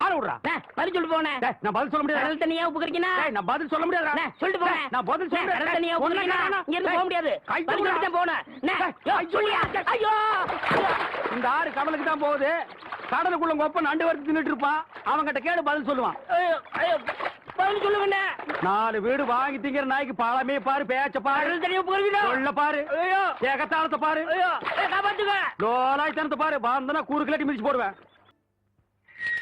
ஆள விடுறா. பதில் சொல்லிட்டு போனேன் டேய், நான் பதில் சொல்ல முடியாது? கடல் தண்ணியா உப்பு கறிக்கினா நான் பதில் சொல்ல முடியாது? சொல்லிட்டு போறேன். நான் பதில் சொல்ல அண்ணே, கடல் தண்ணியா உப்பு கறிக்கினா இங்க இருந்து போக முடியாது. பதில் சொல்லிட்டு போனேன் சொல்லியா? ஐயோ! இந்த ஆறு கடலுக்கு தான் போகுது. கடலுக்குள்ள ஒப்ப நண்டு வறுத்து தின்னுட்டு இருப்பான். அவன்கிட்ட கேடு பதில் சொல்லுவான். பதில் சொல்லுங்கண்ணே நாலு வீடு வாங்கி திங்கிற நாய்க்கு பழமே பாரு பேச்ச பாரு. சொல்ல பாரு. ஏகத்தாளத்தை பாரு. காப்பாத்துங்க. லோலாய்த்தனத்தை பாரு. பாந்தனா கூறு கிளட்டி மிதிச்சு போடுவேன்.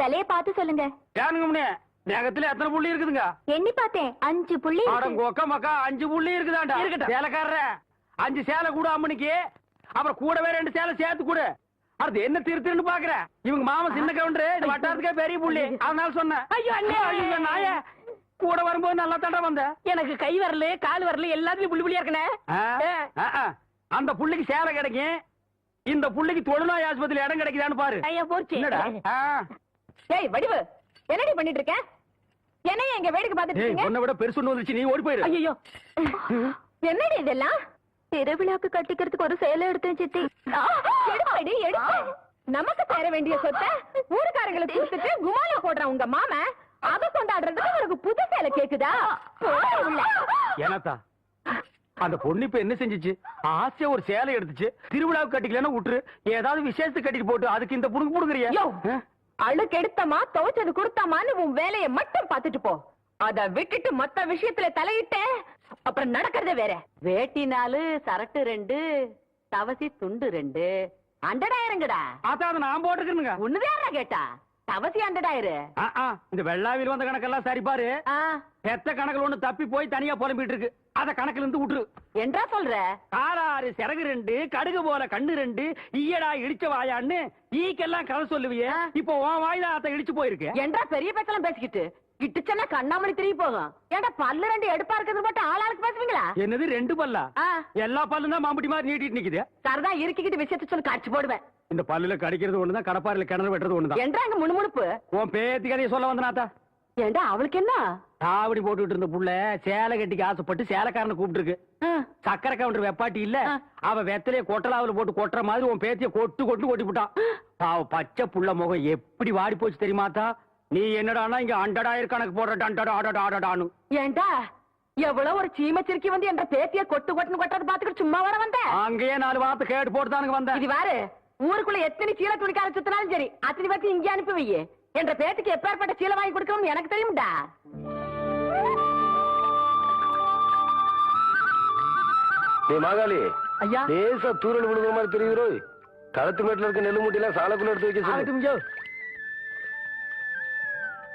விலைய பார்த்து சொல்லுங்க. ஏனுங்க முன்னே? நேகத்துல எத்தனை புள்ளி இருக்குதுங்க? எண்ணி பார்த்தேன். அஞ்சு புள்ளி கொக்க மக்கா அஞ்சு புள்ளி இருக்குதாண்டா? இருக்கட்டும். சேலைக்காரர அஞ்சு சேலை கூட அம்மனுக்கு அப்புறம் கூடவே ரெண்டு சேலை சேர்த்து கொடு. அடுத்து என்ன திருத்துன்னு பாக்குற? இவங்க மாமா சின்ன கவுண்டரு இந்த வட்டாரத்துக்கே பெரிய புள்ளி. அதனால சொன்னேன். ஐயோ. ஐயோ நாய கூட வரும்போது நல்லா தாண்டா வந்த. எனக்கு கை வரல கால் வரல எல்லாத்துலயும் புள்ளி புள்ளியா இருக்கனே. அந்த புள்ளிக்கு சேலை கிடைக்கும். இந்த புள்ளிக்கு தொழுநோய் ஆஸ்பத்திரி இடம் கிடைக்குதான்னு பாரு. ஐயா போச்சு. ஏய் வடிவு என்னடி பண்ணிட்டு இருக்க என்னைய எங்க வேடிக்கை பார்த்துட்டு இருக்கீங்க? உன்னை விட பெருசு ஒண்ணு வந்துச்சு நீ ஓடி போயிரு. ஐயோ என்னடி இதெல்லாம்? திருவிழாக்கு கட்டிக்கிறதுக்கு ஒரு சேலை எடுத்தேன் சித்தி. எடுப்படி எடுப்பு. நமக்கு சேர வேண்டிய சொத்தை ஊருக்காரங்களுக்கு கொடுத்துட்டு குமாலா போடுறான் உங்க மாம அத கொண்டாடுறதுக்கு உனக்கு புது சேலை கேக்குதா. ஏனாத்தா அந்த பொண்ணு இப்ப என்ன செஞ்சுச்சு? ஆசையா ஒரு சேலை எடுத்துச்சு திருவிழாவுக்கு கட்டிக்கலன்னா விட்டுரு ஏதாவது விசேஷத்துக்கு கட்டிட்டு போட்டு அதுக்கு இந்த புடுங்க புடுங்குறியா? அழுக்கு எடுத்தமா துவைச்சது கொடுத்தாமான்னு உன் வேலைய மட்டும் பாத்துட்டு போ. அத விட்டுட்டு மத்த விஷயத்துல தலையிட்ட அப்புறம் நடக்கிறதே வேற. வேட்டி நாலு சரட்டு ரெண்டு தவசி துண்டு ரெண்டு. அண்டடாயிரங்கடா. அதான் அதை நான் போட்டுருக்கணுங்க. ஒண்ணுதான் கேட்டா? தவசி அண்டடாயிரு இந்த வெள்ளாவில் வந்த கணக்கெல்லாம் சரி பாரு. பெத்த கணக்குல ஒண்ணு தப்பி போய் தனியா புலம்பிட்டு இருக்கு. அத கணக்குல இருந்து விட்டுரு. என்றா சொல்ற? காலாறு சிறகு ரெண்டு கடுகு போல கண்ணு ரெண்டு ஈயடா இடிச்ச வாயான்னு ஈக்கெல்லாம் கதை சொல்லுவியே. இப்போ உன் வாயில அத இடிச்சு போயிருக்கு. என்றா பெரிய பேச்செல்லாம் பேசிக்கிட்டு. கிட்டுச்சன்னா கண்ணாமணி திரும்பி போகும். ஏன்டா பல்லு ரெண்டு எடுப்பா இருக்கிறது மட்டும் ஆளாளுக்கு பேசுவீங்களா என்னது ரெண்டு பல்லா? எல்லா பல்லும் தான் மாம்பட்டி மாதிரி நீட்டிட்டு நிக்குது. சரதா இருக்கிக்கிட்டு விஷயத்த சொல்லி காட்சி போடுவேன். இந்த பல்லுல கடிக்கிறது ஒண்ணுதான் கடப்பாரில கிணறு வெட்டுறது ஒண்ணுதான். என்றா அங்க முணுமுணுப்பு? உன் பேத்தி கதையை சொல்ல வந்தனாத்தா ஏண்டா அவளுக்கு என்ன? தாவடி போட்டுட்டு இருந்த புள்ள சேலை கட்டிக்கு ஆசைப்பட்டு சேலைக்காரனை கூப்பிட்டு இருக்கு சக்கரை கவுண்டர் வெப்பாட்டி இல்ல. அவ வெத்தலைய கொட்டலாவுல போட்டு கொட்டுற மாதிரி உன் பேத்திய கொட்டு கொட்டு கொட்டி விட்டான் பச்சை புள்ள முகம் எப்படி வாடி போச்சு தெரியுமாத்தா நீ என்னடான்னா இங்க அண்டடாயிரம் கணக்கு போடுற டண்டடா ஆடடா ஆடடான்னு ஏண்டா? எவ்வளவு ஒரு சீமச்சிருக்கி வந்து என்ற பேத்திய கொட்டு கொட்டுன்னு கொட்டது பாத்துக்கிட்டு சும்மா வர வந்த? அங்கேயே நாலு வார்த்தை கேட்டு போட்டுதானுங்க வந்தேன் இது வாரு ஊருக்குள்ள எத்தனை சீல துணிக்கார சுத்தினாலும் சரி அத்தனை பேர்த்து இங்கே அனுப்பி வையே. என்ற பேத்துக்கு எப்பேற்பட்ட சீலை வாங்கி கொடுக்கணும்னு எனக்கு தெரியும்டா. நீ மாகாளி. ஐயா. லேசா தூரல் விழுகிற மாதிரி தெரியுதோ களத்து மேட்டுல இருக்க நெல்லு மூட்டையெல்லாம் சாலக்குள்ள எடுத்து வைக்க சொல்லு.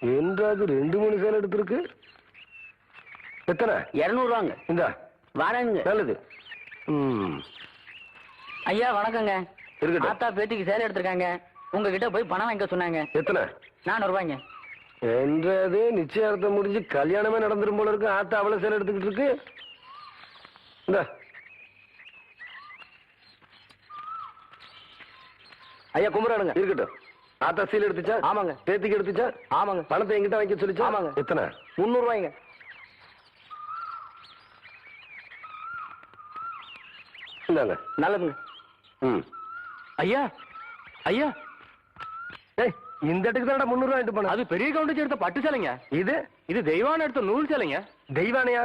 என்றாது ரெண்டு மூணு சேலை எடுத்திருக்கு? எத்தனை? இருநூறு ரூபாங்க இந்த. வரேங்க நல்லது. ம். ஐயா வணக்கங்க. இருக்கட்டும். ஆத்தா பேத்திக்கு சேலை எடுத்திருக்காங்க. உங்ககிட்ட போய் பணம் வாங்கிக்க சொன்னாங்க. எத்தனை? நானூறு ரூபாய்ங்க என்றது நிச்சயார்த்தம் முடிஞ்சு கல்யாணமே நடந்துரும் போல இருக்கு. ஆத்தா அவ்வளவு சேலை எடுத்துக்கிட்டு இருக்கு. இந்த. ஐயா கும்பிடானுங்க இருக்கட்டும். ஆத்தா சீல் எடுத்துச்சா? ஆமாங்க. பேத்திக்கு எடுத்துச்சா? ஆமாங்க. பணத்தை என்கிட்ட வாங்கி சொல்லிச்சா? ஆமாங்க. எத்தனை? முந்நூறு ரூபாய்ங்க. இந்தாங்க. நல்லதுங்க. ம். ஐயா ஐயா. ஏய் இந்த இடத்துக்கு தான் முந்நூறு ரூபாய் போன அது பெரிய கவுண்டர் எடுத்த பட்டு சேலைங்க. இது? இது தெய்வான எடுத்த நூல் சேலைங்க. தெய்வானையா?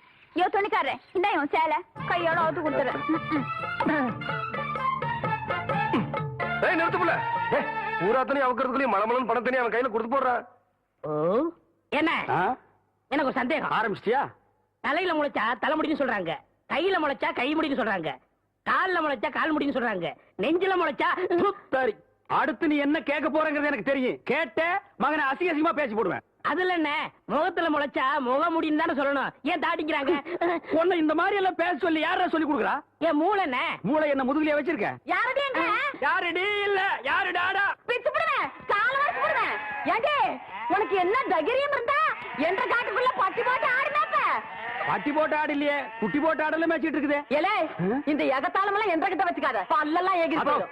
யோ துணிக்காரன் இந்த உன் சேலை. கையோட அவுத்து கொடுத்துறேன். ஏய் நிறுத்துப்புல பூராத்தனையும் அவக்கிறதுக்குள்ளேயும் மலமலன் பணத்தனையும் அவன் கையில கொடுத்து போடுறான் ஓ? என்ன? எனக்கு ஒரு சந்தேகம். ஆரம்பிச்சிட்டியா? தலையில முளைச்சா தலைமுடின்னு சொல்றாங்க. கையில முளைச்சா கை முடின்னு சொல்றாங்க. கால்ல முளைச்சா கால் முடின்னு சொல்றாங்க. நெஞ்சில முளைச்சா சரி அடுத்து நீ என்ன கேட்க போறங்கிறது எனக்கு தெரியும். கேட்ட மகனை அசிங்க அசிங்கமா பேசி போடுவேன். அதுல என்ன? முகத்துல முளைச்சா முக முடின்னு தானே சொல்லணும். ஏன் தாடிக்கிறாங்க உன்னை இந்த மாதிரி எல்லாம் பேச சொல்லி யாரா சொல்லி கொடுக்குறா? ஏன் மூளை என்ன? மூளை என்ன முதுகுலயே வச்சிருக்க? யாரடி யாருடி? இல்ல யாரு டாடா பிச்சு போடுவேன் கால வரைக்கும் போடுவேன் ஏண்டி உனக்கு என்ன தைரியம் இருந்தா என்ற காட்டுக்குள்ள பட்டி போட்டு ஆடுனாப்ப பட்டி போட்டு ஆடு இல்லையே குட்டி போட்டு ஆடல மேய்ச்சிட்டு இருக்குது. ஏலே இந்த எகத்தாளம் எல்லாம் என்ற கிட்ட வச்சுக்காத. பல்லெல்லாம் ஏகி போயிடும்.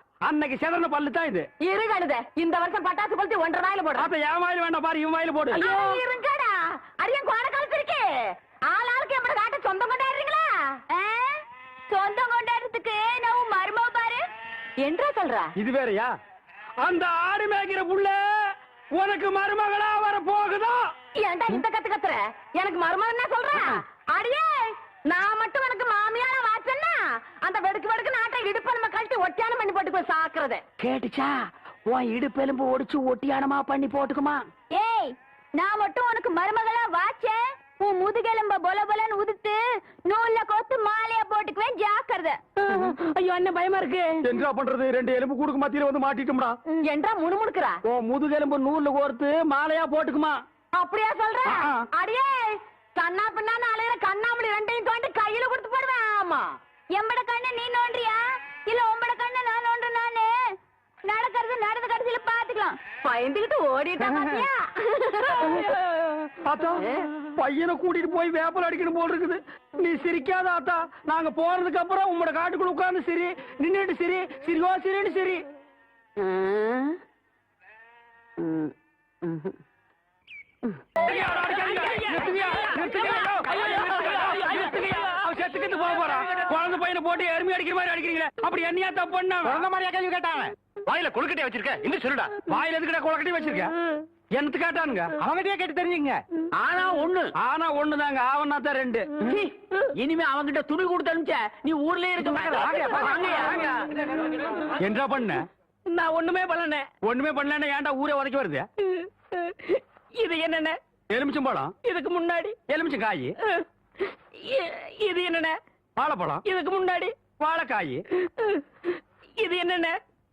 அன்னைக்கு செதறன பல்லு தான் இது. இரு கழுத இந்த வருஷம் பட்டாசு கொளுத்தி ஒன்றரை நாயில போடுறேன் ஆத்தா என் வாயில வேண்டாம் பாரு இவன் வாயில போடு. இருங்கடா. அடியன் கோட கழுத்திருக்கு ஆளாளுக்கு எம்பட காட்ட சொந்தம் கொண்டாடுறீங்களா? சொந்தம் கொண்டாடுறதுக்கு நான் மருமக பாரு. என்றா சொல்றா? இது வேறயா? அந்த ஆடு மேய்க்கிற புள்ள உனக்கு மருமகளா வர போகுதா? ஏன்டா இந்த கத்து கத்துற? எனக்கு மருமகன் என்ன சொல்ற. அடியே நான் மட்டும் உனக்கு மாமியார வாச்சன்னா அந்த வெடுக்கு வெடுக்கு நாட்டை இடுப்ப நம்ம கழட்டி ஒட்டியானம் பண்ணி போட்டு போய் சாக்குறது. கேட்டுச்சா? உன் இடுப்பெலும்பு ஒடிச்சு ஒட்டியானமா பண்ணி போட்டுக்குமா? ஏய் நான் மட்டும் உனக்கு மருமகளா வாச்சேன் உன் முதுகெலும்ப பொல பொலன்னு உதுத்து நூல்ல கோத்து மாலையா போட்டுக்குவேன் ஜாக்கிரதை. ஐயோ என்ன பயமா இருக்கு. என்ன பண்றது? ரெண்டு எலும்பு கூடுக்கு மத்தியில வந்து மாட்டிட்டோம்டா. என்றா முணுமுணுக்குறா? ஓ முதுகெலும்பு நூல்ல கோர்த்து மாலையா போட்டுக்குமா? அப்படியா சொல்ற. அடியே கண்ணா பின்னான்னு அலையிற கண்ணாமணி ரெண்டையும் தோண்டி கையில கொடுத்து போடுவேன். ஆமா. எம்பட கண்ணு நீ நோண்டியா இல்ல உம்பட கண்ணு நான் நோண்டு நானு நடக்கிறது நடந்த கடைசியில பாத்துக்கலாம் பயந்துகிட்டு ஓடிட்டா பாத்தியா? ஆத்தா பையனை கூட்டிட்டு போய் வேப்பல் அடிக்கணும் போல் இருக்குது. நீ சிரிக்காத ஆத்தா. நாங்க போறதுக்கு அப்புறம் உங்களோட காட்டுக்குள்ள உட்கார்ந்து சிரி. நின்னுட்டு சிரி. சிரிவா சிரின்னு சிரி. குழந்தை பையனை போட்டு எருமை அடிக்கிற மாதிரி அடிக்கிறீங்களே. அப்படி என்னையா தப்பு பண்ண மாதிரியா கேள்வி கேட்டாங்க வாயில கொழுக்கட்டை வச்சிருக்க? இன்னும் சொல்லுடா. வாயில எதுக்குடா கொழுக்கட்டை வச்சிருக்க? என்னத்து கேட்டானுங்க? அவங்ககிட்டயே கேட்டு தெரிஞ்சுங்க ஆனா ஒண்ணு. ஆனா ஒண்ணுதாங்க. ஆவனா தான் ரெண்டு. இனிமே அவன்கிட்ட துணி கொடுத்து அனுப்பிச்ச நீ ஊர்லயே இருக்க. என்ன பண்ண. நான் ஒண்ணுமே பண்ணல. ஒண்ணுமே பண்ணலன்னா ஏன்டா ஊரே உதைக்க வருது? இது என்னென்ன? எலுமிச்சம் பழம். இதுக்கு முன்னாடி. எலுமிச்சம் காய். இது என்னென்ன? வாழைப்பழம். இதுக்கு முன்னாடி. வாழைக்காய். இது என்னென்ன?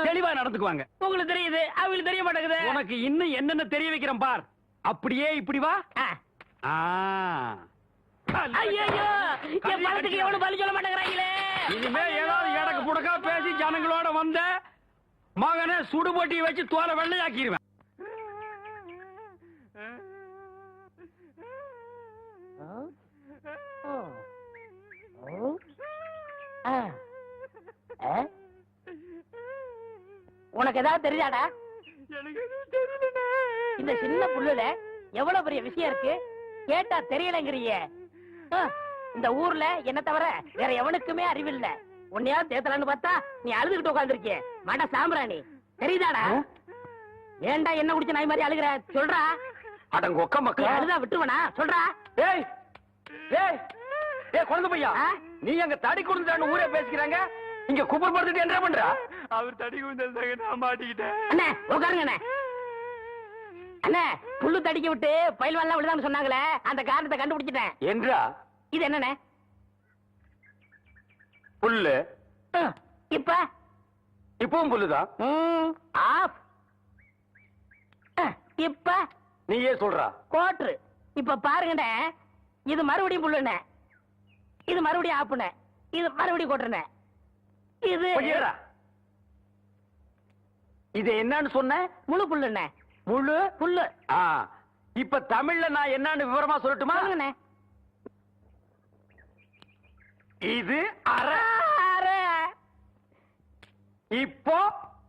தெளிவா நடந்துக்குவாங்க. உங்களுக்கு தெரியுது. அவங்களுக்கு தெரிய மாட்டேங்குது. உனக்கு இன்னும் என்னென்ன தெரிய வைக்கிறேன் பார். அப்படியே இப்படி வா. ஆ. ஐயோ என் பழத்துக்கு எவனும் பலி சொல்ல மாட்டேங்கிறாங்களே இனிமே ஏதாவது எடக்கு புடக்கா பேசி ஜனங்களோட வந்த மகனை சுடுபொட்டி வச்சு தோலை வெள்ளையாக்கிடுவேன் ஆ. ஆ? உனக்கு ஏதாவது தெரியாடா இந்த சின்ன புல்லுல எவ்வளவு பெரிய விஷயம் இருக்கு? கேட்டா தெரியலங்கிறியே. இந்த ஊர்ல என்ன தவிர வேற எவனுக்குமே அறிவில்ல. உன்னையா தேத்தலான்னு பார்த்தா நீ அழுதுகிட்டு உட்காந்துருக்கிய மட சாம்பிராணி. தெரியுதாடா? ஏன்டா என்ன குடிச்ச நாய் மாதிரி அழுகுற? சொல்றா. அடங்க ஒக்க நீ மக்கா அழுதா விட்டுவனா சொல்றா. ஏய் ஏய் ஏய் குழந்தை பையா? நீ அங்க தடி கொடுத்தான்னு ஊரே பேசிக்கிறாங்க. இங்க குப்பர் படுத்துட்டு என்ன பண்றா? அவர் தடி குந்தல் நான் மாட்டிக்கிட்டேன். அண்ணே உட்காருங்க அண்ணே. புல்லு தடிக்க விட்டு பயில்வான்லாம் விழுதான்னு சொன்னாங்களே அந்த காரணத்தை கண்டுபிடிச்சிட்டேன். என்றா? இது என்னண்ணே? புல்லு. இப்ப? இப்பவும் புல்லுதான் ஆஃப். இப்ப? நீயே சொல்றா. கோட்ரு. இப்ப பாருங்கண்ணே இது மறுபடியும் புல்லுண்ணே. இது மறுபடியும் ஆப்புண்ணே. இது மறுபடியும் கோட்டுண்ணே இது இது என்னன்னு சொன்ன? முழு புல்லுண்ணே முழு புல்லு. ஆ இப்ப தமிழ்ல நான் என்னன்னு விவரமா சொல்லட்டுமா? இது அரை அரை. இப்போ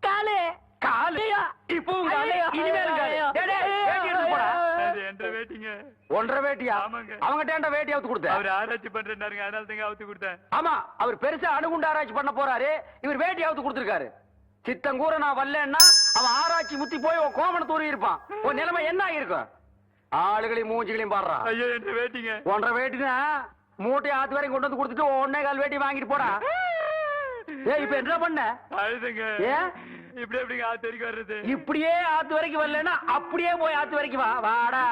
காலு. காலு. வேட்டிங்க. ஒன்றரை வேட்டியா. அவங்கிட்ட வேட்டி அவுத்து கொடுத்த? அவர் ஆராய்ச்சி பண்றாருங்க அதனால தாங்க அவுத்து கொடுத்தேன். ஆமா அவர் பெருசா அணுகுண்டு ஆராய்ச்சி பண்ண போறாரு. இவர் வேட்டி அவுத்து கொடுத்திருக்காரு. சித்தங்கூர நான் வரலன்னா அவன் ஆராய்ச்சி முத்தி போய் உன் தூரி இருப்பான். உன் நிலைமை என்ன ஆகிருக்கும் ஆளுகளையும் மூஞ்சிகளையும் பாடுறான் ஐயோ என்ற வேட்டிங்க? ஒன்றரை வேட்டினா மூட்டை ஆத்து வரைக்கும் கொண்டு வந்து கொடுத்துட்டு ஒன்னே கால் வேட்டி வாங்கிட்டு போடா. ஏய் இப்ப என்ன பண்ண? அழுதுங்க. ஏன்? இப்படி எப்படிங்க ஆத்து வரைக்கும் வர்றது? இப்படியே ஆத்து வரைக்கும் வரலன்னா அப்படியே போய் ஆத்து வரைக்கும் வா வாடா.